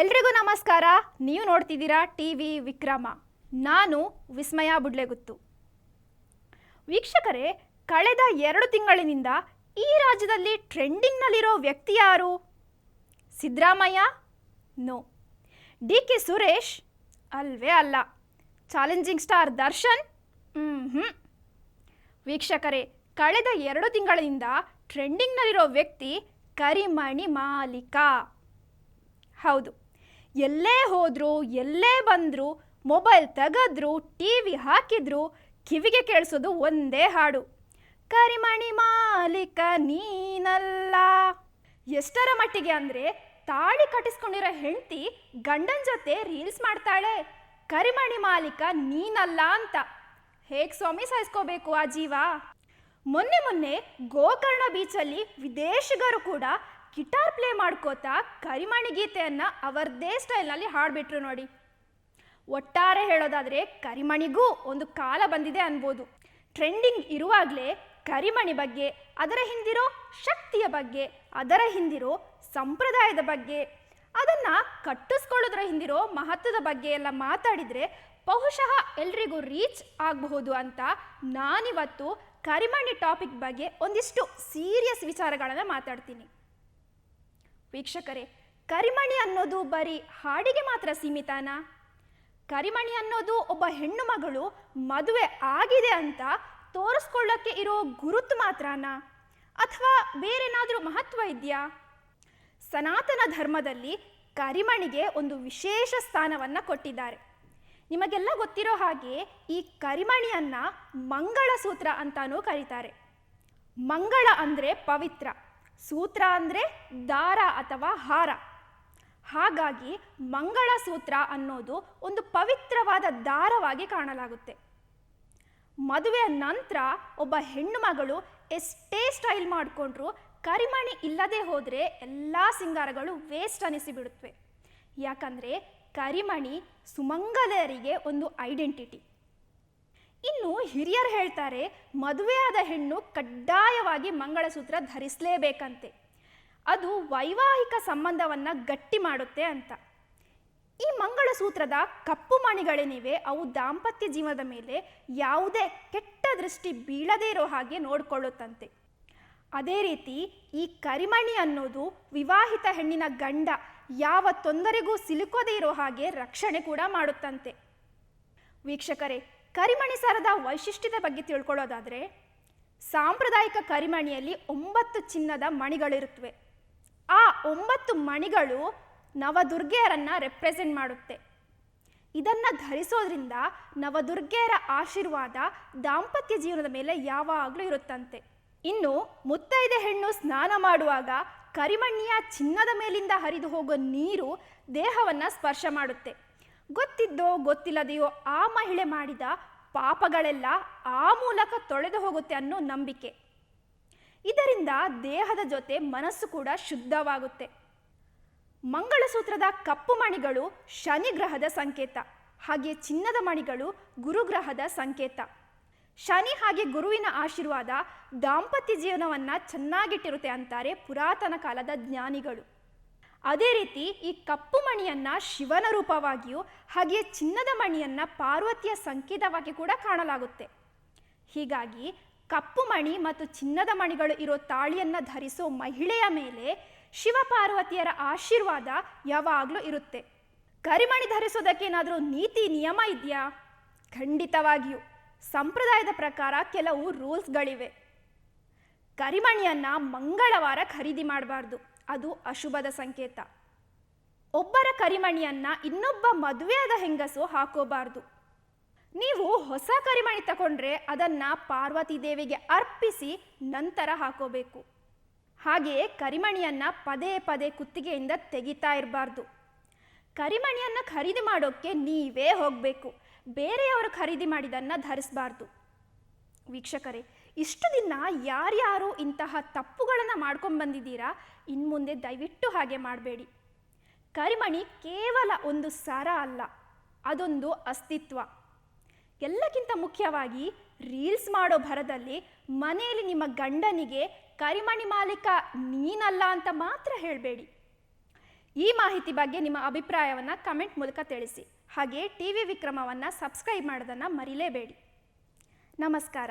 ಎಲ್ರಿಗೂ ನಮಸ್ಕಾರ. ನೀವು ನೋಡ್ತಿದ್ದೀರಾ ಟಿ ವಿ ವಿಕ್ರಮ. ನಾನು ವಿಸ್ಮಯ ಬುಡ್ಲೆಗುತ್ತು. ವೀಕ್ಷಕರೇ, ಕಳೆದ ಎರಡು ತಿಂಗಳಿನಿಂದ ಈ ರಾಜ್ಯದಲ್ಲಿ ಟ್ರೆಂಡಿಂಗ್ನಲ್ಲಿರೋ ವ್ಯಕ್ತಿ ಯಾರು? Siddaramaiah? No. D K Suresh? ಅಲ್ವೇ ಅಲ್ಲ. Challenging star Darshan? ಹ್ಞೂ ವೀಕ್ಷಕರೇ, ಕಳೆದ ಎರಡು ತಿಂಗಳಿನಿಂದ ಟ್ರೆಂಡಿಂಗ್ನಲ್ಲಿರೋ ವ್ಯಕ್ತಿ ಕರಿಮಣಿ ಮಾಲೀಕ. ಹೌದು. ಎಲ್ಲೇ ಹೋದ್ರು, ಎಲ್ಲೇ ಬಂದ್ರು, ಮೊಬೈಲ್ ತೆಗೆದ್ರು ಟಿ ವಿ ಹಾಕಿದ್ರು, ಕಿವಿಗೆ ಕೇಳಿಸೋದು ಒಂದೇ ಹಾಡು. ಕರಿಮಣಿ ಮಾಲೀಕ ನೀನಲ್ಲ. ಎಷ್ಟರ ಮಟ್ಟಿಗೆ ಅಂದರೆ ತಾಳಿ ಕಟ್ಟಿಸ್ಕೊಂಡಿರೋ ಹೆಂಡತಿ ಗಂಡನ ಜೊತೆ ರೀಲ್ಸ್ ಮಾಡ್ತಾಳೆ. ಕರಿಮಣಿ ಮಾಲೀಕ ನೀನಲ್ಲ ಅಂತ. ಹೇಗೆ ಸ್ವಾಮಿ ಸಹಿಸ್ಕೋಬೇಕು ಆ ಜೀವ? ಮೊನ್ನೆ ಮೊನ್ನೆ ಗೋಕರ್ಣ ಬೀಚಲ್ಲಿ ವಿದೇಶಿಗರು ಕೂಡ ಗಿಟಾರ್ ಪ್ಲೇ ಮಾಡ್ಕೋತಾ ಕರಿಮಣಿ ಗೀತೆಯನ್ನು ಅವರದೇ ಸ್ಟೈಲ್ನಲ್ಲಿ ಹಾಡ್ಬಿಟ್ರು ನೋಡಿ. ಒಟ್ಟಾರೆ ಹೇಳೋದಾದರೆ ಕರಿಮಣಿಗೂ ಒಂದು ಕಾಲ ಬಂದಿದೆ ಅನ್ಬೋದು. ಟ್ರೆಂಡಿಂಗ್ ಇರುವಾಗಲೇ ಕರಿಮಣಿ ಬಗ್ಗೆ, ಅದರ ಹಿಂದಿರೋ ಶಕ್ತಿಯ ಬಗ್ಗೆ, ಅದರ ಹಿಂದಿರೋ ಸಂಪ್ರದಾಯದ ಬಗ್ಗೆ, ಅದನ್ನ ಕಟ್ಟಿಸ್ಕೊಳ್ಳೋದ್ರ ಹಿಂದಿರೋ ಮಹತ್ವದ ಬಗ್ಗೆ ಎಲ್ಲ ಮಾತಾಡಿದ್ರೆ ಬಹುಶಃ ಎಲ್ರಿಗೂ ರೀಚ್ ಆಗಬಹುದು ಅಂತ ನಾನಿವತ್ತು ಕರಿಮಣಿ ಟಾಪಿಕ್ ಬಗ್ಗೆ ಒಂದಿಷ್ಟು ಸೀರಿಯಸ್ ವಿಚಾರಗಳನ್ನು ಮಾತಾಡ್ತೀನಿ. ವೀಕ್ಷಕರೇ, ಕರಿಮಣಿ ಅನ್ನೋದು ಬರೀ ಹಾಡಿಗೆ ಮಾತ್ರ ಸೀಮಿತನಾ? ಕರಿಮಣಿ ಅನ್ನೋದು ಒಬ್ಬ ಹೆಣ್ಣು ಮಗಳು ಮದುವೆ ಆಗಿದೆ ಅಂತ ತೋರಿಸ್ಕೊಳ್ಳೋಕ್ಕೆ ಇರೋ ಗುರುತು ಮಾತ್ರನಾ? ಅಥವಾ ಬೇರೇನಾದರೂ ಮಹತ್ವ ಇದೆಯಾ? ಸನಾತನ ಧರ್ಮದಲ್ಲಿ ಕರಿಮಣಿಗೆ ಒಂದು ವಿಶೇಷ ಸ್ಥಾನವನ್ನು ಕೊಟ್ಟಿದ್ದಾರೆ. ನಿಮಗೆಲ್ಲ ಗೊತ್ತಿರೋ ಹಾಗೆ ಈ ಕರಿಮಣಿಯನ್ನ ಮಂಗಳಸೂತ್ರ ಅಂತಾನೂ ಕರೀತಾರೆ. ಮಂಗಳ ಅಂದರೆ ಪವಿತ್ರ. ಸೂತ್ರ ಅಂದರೆ ದಾರ ಅಥವಾ ಹಾರ. ಹಾಗಾಗಿ ಮಂಗಳ ಸೂತ್ರ ಅನ್ನೋದು ಒಂದು ಪವಿತ್ರವಾದ ದಾರವಾಗಿ ಕಾಣಲಾಗುತ್ತೆ. ಮದುವೆಯ ನಂತರ ಒಬ್ಬ ಹೆಣ್ಣು ಮಗಳು ಎಷ್ಟೇ ಸ್ಟೈಲ್ ಮಾಡಿಕೊಂಡ್ರು ಕರಿಮಣಿ ಇಲ್ಲದೆ ಹೋದರೆ ಎಲ್ಲ ಸಿಂಗಾರಗಳು ವೇಸ್ಟ್ ಅನಿಸಿಬಿಡುತ್ತವೆ ಯಾಕಂದರೆ ಕರಿಮಣಿ ಸುಮಂಗಲರಿಗೆ ಒಂದು ಐಡೆಂಟಿಟಿ ಇನ್ನು ಹಿರಿಯರು ಹೇಳ್ತಾರೆ ಮದುವೆಯಾದ ಹೆಣ್ಣು ಕಡ್ಡಾಯವಾಗಿ ಮಂಗಳಸೂತ್ರ ಧರಿಸಲೇಬೇಕಂತೆ. ಅದು ವೈವಾಹಿಕ ಸಂಬಂಧವನ್ನು ಗಟ್ಟಿ ಮಾಡುತ್ತೆ ಅಂತ. ಈ ಮಂಗಳಸೂತ್ರದ ಕಪ್ಪು ಮಣಿಗಳೇನಿವೆ, ಅವು ದಾಂಪತ್ಯ ಜೀವನದ ಮೇಲೆ ಯಾವುದೇ ಕೆಟ್ಟ ದೃಷ್ಟಿ ಬೀಳದೇ ಇರೋ ಹಾಗೆ ನೋಡಿಕೊಳ್ಳುತ್ತಂತೆ. ಅದೇ ರೀತಿ ಈ ಕರಿಮಣಿ ಅನ್ನೋದು ವಿವಾಹಿತ ಹೆಣ್ಣಿನ ಗಂಡ ಯಾವ ತೊಂದರೆಗೂ ಸಿಲುಕೋದೇ ಇರೋ ಹಾಗೆ ರಕ್ಷಣೆ ಕೂಡ ಮಾಡುತ್ತಂತೆ. ವೀಕ್ಷಕರೇ ಕರಿಮಣಿ ಸರದ ವೈಶಿಷ್ಟ್ಯದ ಬಗ್ಗೆ ತಿಳ್ಕೊಳ್ಳೋದಾದರೆ, ಸಾಂಪ್ರದಾಯಿಕ ಕರಿಮಣಿಯಲ್ಲಿ ಒಂಬತ್ತು ಚಿನ್ನದ ಮಣಿಗಳಿರುತ್ತವೆ ಆ ಒಂಬತ್ತು ಮಣಿಗಳು ನವದುರ್ಗೆಯರನ್ನು ರೆಪ್ರೆಸೆಂಟ್ ಮಾಡುತ್ತೆ. ಇದನ್ನು ಧರಿಸೋದ್ರಿಂದ ನವದುರ್ಗೆಯರ ಆಶೀರ್ವಾದ ದಾಂಪತ್ಯ ಜೀವನದ ಮೇಲೆ ಯಾವಾಗಲೂ ಇರುತ್ತಂತೆ. ಇನ್ನು ಮುತ್ತೈದೆ ಹೆಣ್ಣು ಸ್ನಾನ ಮಾಡುವಾಗ ಕರಿಮಣಿಯ ಚಿನ್ನದ ಮೇಲಿಂದ ಹರಿದು ಹೋಗೋ ನೀರು ದೇಹವನ್ನು ಸ್ಪರ್ಶ ಮಾಡುತ್ತೆ. ಗೊತ್ತಿದ್ದೋ ಗೊತ್ತಿಲ್ಲದೆಯೋ ಆ ಮಹಿಳೆ ಮಾಡಿದ ಪಾಪಗಳೆಲ್ಲ ಆ ಮೂಲಕ ತೊಳೆದು ಹೋಗುತ್ತೆ ಅನ್ನೋ ನಂಬಿಕೆ. ಇದರಿಂದ ದೇಹದ ಜೊತೆ ಮನಸ್ಸು ಕೂಡ ಶುದ್ಧವಾಗುತ್ತೆ. ಮಂಗಳಸೂತ್ರದ ಕಪ್ಪು ಮಣಿಗಳು ಶನಿ ಗ್ರಹದ ಸಂಕೇತ, ಹಾಗೆ ಚಿನ್ನದ ಮಣಿಗಳು ಗುರುಗ್ರಹದ ಸಂಕೇತ. ಶನಿ ಹಾಗೆ ಗುರುವಿನ ಆಶೀರ್ವಾದ ದಾಂಪತ್ಯ ಜೀವನವನ್ನು ಚೆನ್ನಾಗಿಟ್ಟಿರುತ್ತೆ ಅಂತಾರೆ ಪುರಾತನ ಕಾಲದ ಜ್ಞಾನಿಗಳು. ಅದೇ ರೀತಿ ಈ ಕಪ್ಪು ಮಣಿಯನ್ನ ಶಿವನ ರೂಪವಾಗಿಯೂ ಹಾಗೆಯೇ ಚಿನ್ನದ ಮಣಿಯನ್ನ ಪಾರ್ವತಿಯ ಸಂಕೇತವಾಗಿ ಕೂಡ ಕಾಣಲಾಗುತ್ತೆ. ಹೀಗಾಗಿ ಕಪ್ಪು ಮಣಿ ಮತ್ತು ಚಿನ್ನದ ಮಣಿಗಳು ಇರೋ ತಾಳಿಯನ್ನ ಧರಿಸೋ ಮಹಿಳೆಯ ಮೇಲೆ ಶಿವ ಪಾರ್ವತಿಯರ ಆಶೀರ್ವಾದ ಯಾವಾಗಲೂ ಇರುತ್ತೆ. ಕರಿಮಣಿ ಧರಿಸೋದಕ್ಕೆ ಏನಾದರೂ ನೀತಿ, ನಿಯಮ ಇದೆಯಾ? ಖಂಡಿತವಾಗಿಯೂ. ಸಂಪ್ರದಾಯದ ಪ್ರಕಾರ ಕೆಲವು ರೂಲ್ಸ್ಗಳಿವೆ. ಕರಿಮಣಿಯನ್ನ ಮಂಗಳವಾರ ಖರೀದಿ ಮಾಡಬಾರ್ದು. ಅದು ಅಶುಭದ ಸಂಕೇತ. ಒಬ್ಬರ ಕರಿಮಣಿಯನ್ನ ಇನ್ನೊಬ್ಬ ಮದುವೆಯಾದ ಹೆಂಗಸು ಹಾಕೋಬಾರ್ದು. ನೀವು ಹೊಸ ಕರಿಮಣಿ ತಗೊಂಡ್ರೆ ಅದನ್ನ ಪಾರ್ವತಿ ದೇವಿಗೆ ಅರ್ಪಿಸಿ ನಂತರ ಹಾಕೋಬೇಕು. ಹಾಗೆಯೇ ಕರಿಮಣಿಯನ್ನ ಪದೇ ಪದೇ ಕುತ್ತಿಗೆಯಿಂದ ತೆಗಿತಾ ಇರಬಾರ್ದು. ಕರಿಮಣಿಯನ್ನ ಖರೀದಿ ಮಾಡೋಕ್ಕೆ ನೀವೇ ಹೋಗಬೇಕು. ಬೇರೆಯವರು ಖರೀದಿ ಮಾಡಿದನ್ನ ಧರಿಸಬಾರ್ದು. ವೀಕ್ಷಕರೇ ಇಷ್ಟು ದಿನ ಯಾರ್ಯಾರು ಇಂತಹ ತಪ್ಪುಗಳನ್ನು ಮಾಡ್ಕೊಂಡು ಬಂದಿದ್ದೀರಾ ಇನ್ನು ಮುಂದೆ ದಯವಿಟ್ಟು ಹಾಗೆ ಮಾಡಬೇಡಿ. ಕರಿಮಣಿ ಕೇವಲ ಒಂದು ಸರ ಅಲ್ಲ, ಅದೊಂದು ಅಸ್ತಿತ್ವ. ಎಲ್ಲಕ್ಕಿಂತ ಮುಖ್ಯವಾಗಿ ರೀಲ್ಸ್ ಮಾಡೋ ಭರದಲ್ಲಿ ಮನೆಯಲ್ಲಿ ನಿಮ್ಮ ಗಂಡನಿಗೆ ಕರಿಮಣಿ ಮಾಲೀಕ ನೀನಲ್ಲ ಅಂತ ಮಾತ್ರ ಹೇಳಬೇಡಿ. ಈ ಮಾಹಿತಿ ಬಗ್ಗೆ ನಿಮ್ಮ ಅಭಿಪ್ರಾಯವನ್ನು ಕಮೆಂಟ್ ಮೂಲಕ ತಿಳಿಸಿ. ಹಾಗೆ ಟಿ ವಿ ವಿಕ್ರಮವನ್ನು ಸಬ್ಸ್ಕ್ರೈಬ್ ಮಾಡೋದನ್ನು ಮರಿಲೇಬೇಡಿ. ನಮಸ್ಕಾರ.